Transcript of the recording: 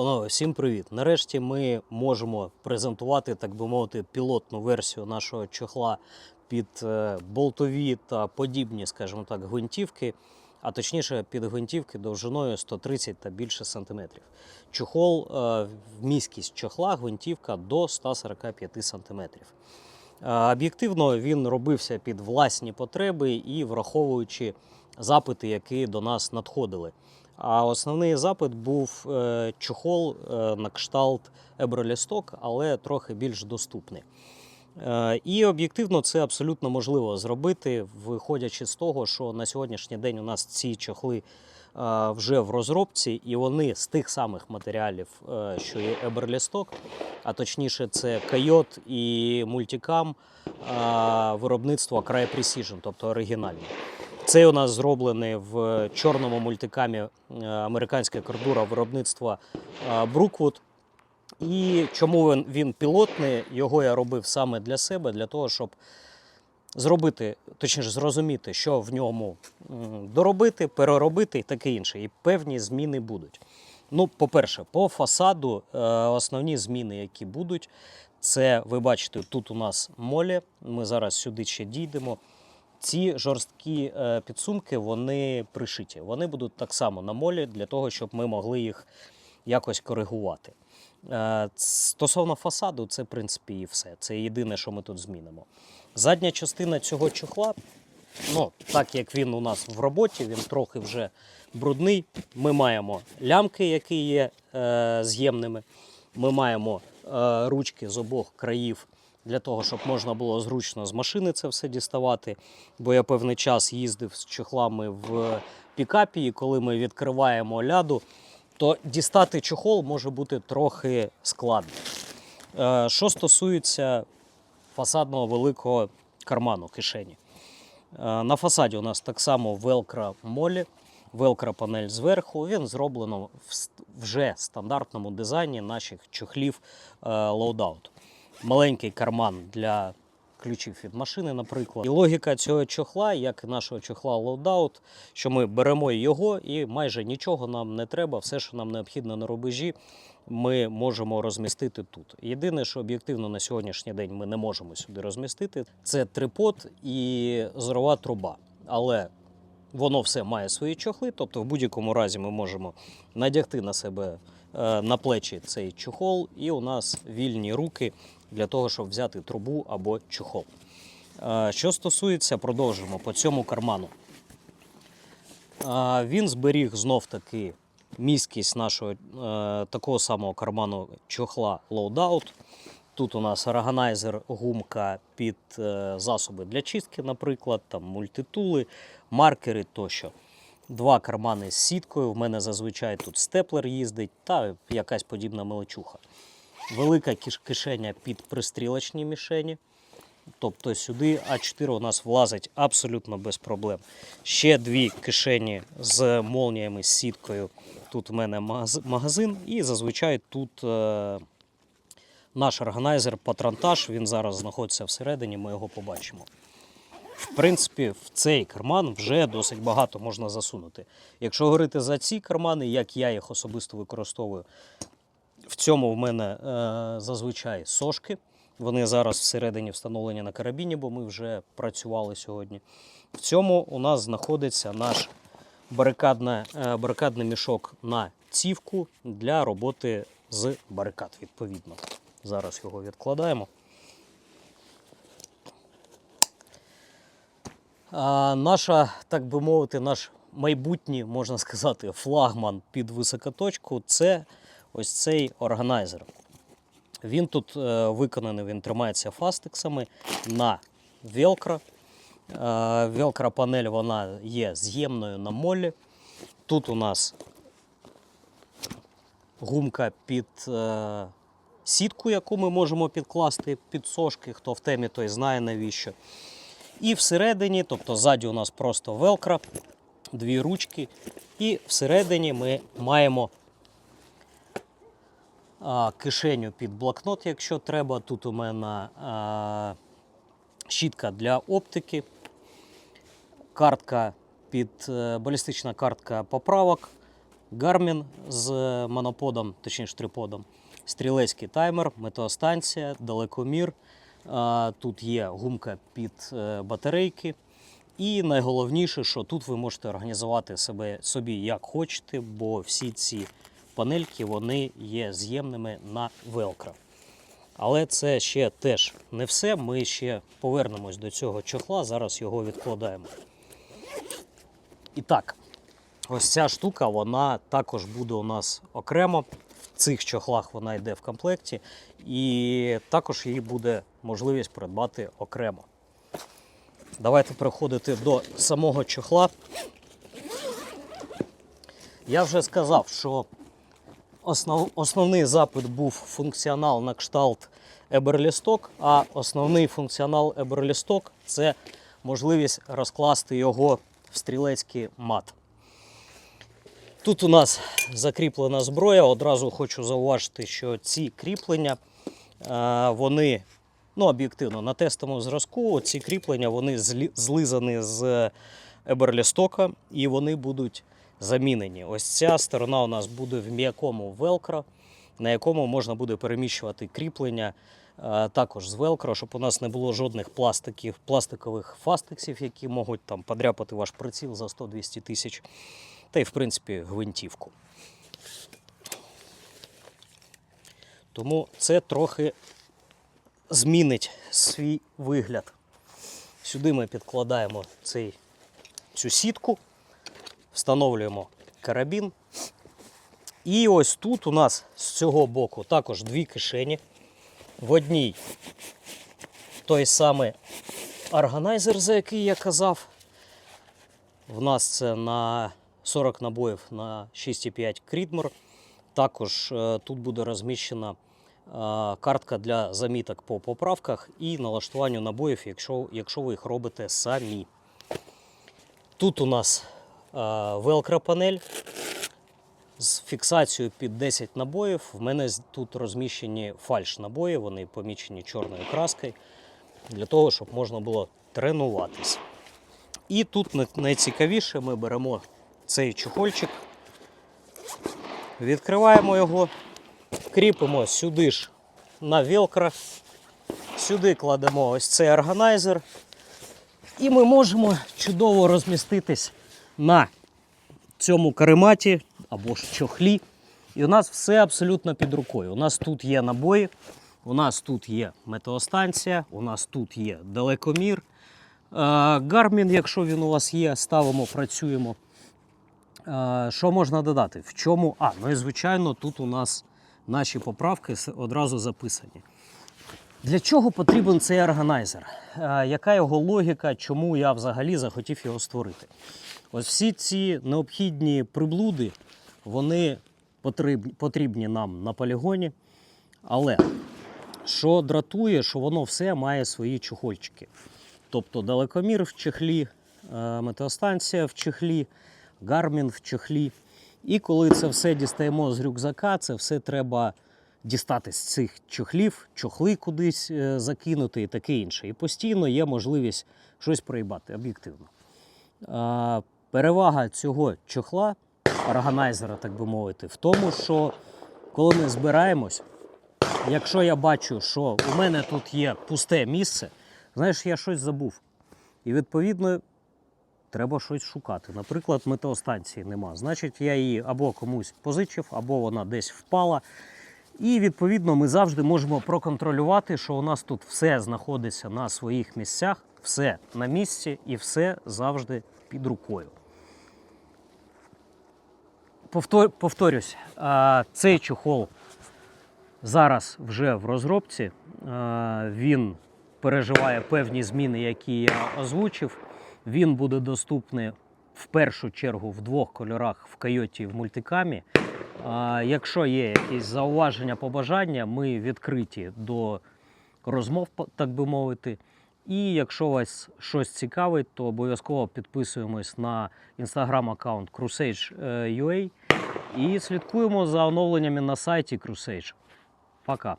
Панове, всім привіт! Нарешті ми можемо презентувати, так би мовити, пілотну версію нашого чохла під е, болтові та подібні, скажімо так, гвинтівки, а точніше під гвинтівки довжиною 130 та більше сантиметрів. Чохол, е, вмісткість чохла, гвинтівка до 145 сантиметрів. Е, Об'єктивно він робився під власні потреби і враховуючи запити, які до нас надходили. А основний запит був е, чохол е, на кшталт Ебролісток, але трохи більш доступний. Е, І об'єктивно це абсолютно можливо зробити, виходячи з того, що на сьогоднішній день у нас ці чохли вже в розробці, і вони з тих самих матеріалів, що і Еберлісток, а точніше, це Койот і мультикам виробництва Cry Precision, тобто оригінальні. Цей у нас зроблений в чорному мультикамі е, американська кордура виробництва е, Brookwood. І чому він, він пілотний? Його я робив саме для себе, для того, щоб зробити, точніше, зрозуміти, що в ньому доробити, переробити і таке інше. І певні зміни будуть. Ну, по-перше, по фасаду е, основні зміни, які будуть, це ви бачите, тут у нас молі. Ми зараз сюди ще дійдемо. Ці жорсткі е, підсумки вони пришиті. Вони будуть так само на молі для того, щоб ми могли їх якось коригувати. Е, Стосовно фасаду, це в принципі і все. Це єдине, що ми тут змінимо. Задня частина цього чохла, ну, так як він у нас в роботі, він трохи вже брудний. Ми маємо лямки, які є е, з'ємними. Ми маємо е, ручки з обох країв для того, щоб можна було зручно з машини це все діставати. Бо я певний час їздив з чохлами в пікапі, і коли ми відкриваємо ляду, то дістати чохол може бути трохи складно. Е, Що стосується фасадного великого карману кишені. Е, На фасаді у нас так само велкра молі, велкра панель зверху. Він зроблено в вже стандартному дизайні наших чохлів е, Loadout. Маленький карман для ключів від машини, наприклад. І логіка цього чохла, як і нашого чохла Loadout, що ми беремо його і майже нічого нам не треба, все, що нам необхідно на рубежі, ми можемо розмістити тут. Єдине, що об'єктивно на сьогоднішній день ми не можемо сюди розмістити, це трипод і зорова труба. Але воно все має свої чохли, тобто в будь-якому разі ми можемо надягти на себе е, на плечі цей чохол, і у нас вільні руки для того, щоб взяти трубу або чохол. Е, Що стосується, продовжимо по цьому карману. Він зберіг знов таки місткість нашого е, такого самого карману чохла Loadout. Тут у нас органайзер, гумка під е, засоби для чистки, наприклад, там мультитули, маркери тощо. Два кармани з сіткою. В мене зазвичай тут степлер їздить та якась подібна мелочуха. Велика кишеня під пристрілочні мішені. Тобто сюди А4 у нас влазить абсолютно без проблем. Ще дві кишені з молніями, з сіткою. Тут в мене магазин, і зазвичай тут е, наш органайзер патронтаж. Він зараз знаходиться всередині, ми його побачимо. В принципі, в цей карман вже досить багато можна засунути. Якщо говорити за ці кармани, як я їх особисто використовую, в цьому в мене е, зазвичай сошки. Вони зараз всередині встановлені на карабіні, бо ми вже працювали сьогодні. В цьому у нас знаходиться наш барикадна, е, барикадний мішок на цівку для роботи з барикад, відповідно. Зараз його відкладаємо. А, наша, так би мовити, наш майбутній, можна сказати, флагман під високоточку це ось цей органайзер. Він тут е, виконаний, він тримається фастексами на велкро. Велкро панель вона є з'ємною на молі. Тут у нас гумка під е, сітку, яку ми можемо підкласти під сошки. Хто в темі, той знає навіщо. І всередині, тобто ззаді у нас просто велкро, дві ручки. І всередині ми маємо кишеню під блокнот, якщо треба. Тут у мене щітка для оптики, картка під е, балістична картка поправок, Garmin з моноподом, точніше триподом, стрілецький таймер, метеостанція, далекомір. Тут є гумка під е, батарейки. І найголовніше, що тут ви можете організувати себе собі як хочете, бо всі ці панельки вони є з'ємними на велкро. Але це ще теж не все. Ми ще повернемось до цього чохла. Зараз його відкладаємо. І так, ось ця штука, вона також буде у нас окремо. В цих чохлах вона йде в комплекті, і також її буде можливість придбати окремо. Давайте переходити до самого чохла. Я вже сказав, що основ, основний запит був функціонал на кшталт Еберлісток, а основний функціонал Еберлісток це можливість розкласти його в стрілецький мат. Тут у нас закріплена зброя. Одразу хочу зауважити, що ці кріплення е, вони ну, об'єктивно на тестовому зразку. Ці кріплення вони злизані з Еберлістока і вони будуть замінені. Ось ця сторона у нас буде в м'якому велкро, на якому можна буде переміщувати кріплення е, також з велкро, щоб у нас не було жодних пластиків, пластикових фастексів, які можуть там подряпати ваш приціл за 100-200 тисяч, та й в принципі гвинтівку. Тому це трохи змінить свій вигляд. Сюди ми підкладаємо цей, цю сітку, встановлюємо карабін. І ось тут у нас з цього боку також дві кишені. В одній той самий органайзер, за який я казав. В нас це на 40 набоїв на 6,5 Крідмор. Також е, тут буде розміщена е, картка для заміток по поправках і налаштуванню набоїв, якщо, якщо ви їх робите самі. Тут у нас е, велкро панель з фіксацією під 10 набоїв. В мене тут розміщені фальш набої, вони помічені чорною краскою для того, щоб можна було тренуватись. І тут найцікавіше ми беремо цей чохольчик, відкриваємо його, кріпимо сюди ж на велкро, сюди кладемо ось цей органайзер, і ми можемо чудово розміститись на цьому карематі або ж чохлі. І у нас все абсолютно під рукою. У нас тут є набої, у нас тут є метеостанція, у нас тут є далекомір. Гармін, якщо він у вас є, ставимо, працюємо. Е, Що можна додати? В чому? А, ну і звичайно, тут у нас наші поправки одразу записані. Для чого потрібен цей органайзер? Яка його логіка, чому я взагалі захотів його створити? Ось всі ці необхідні приблуди, вони потрібні, нам на полігоні. Але що дратує, що воно все має свої чохольчики. Тобто далекомір в чехлі, е, метеостанція в чехлі, гармін в чехлі. І коли це все дістаємо з рюкзака, це все треба дістати з цих чохлів, чохли кудись е, закинути і таке інше. І постійно є можливість щось проїбати об'єктивно. Перевага цього чохла, органайзера, так би мовити, в тому, що коли ми збираємось, якщо я бачу, що у мене тут є пусте місце, знаєш, я щось забув. І відповідно треба щось шукати. Наприклад, метеостанції нема. Значить, я її або комусь позичив, або вона десь впала. І відповідно ми завжди можемо проконтролювати, що у нас тут все знаходиться на своїх місцях, все на місці і все завжди під рукою. Повтор- Повторюсь, цей чохол зараз вже в розробці. Він переживає певні зміни, які я озвучив. Він буде доступний в першу чергу в двох кольорах в Койоті і в мультикамі. Якщо є якісь зауваження, побажання, ми відкриті до розмов, так би мовити. І якщо вас щось цікавить, то обов'язково підписуємось на інстаграм-аккаунт Crusage.ua і слідкуємо за оновленнями на сайті Crusage. Пока.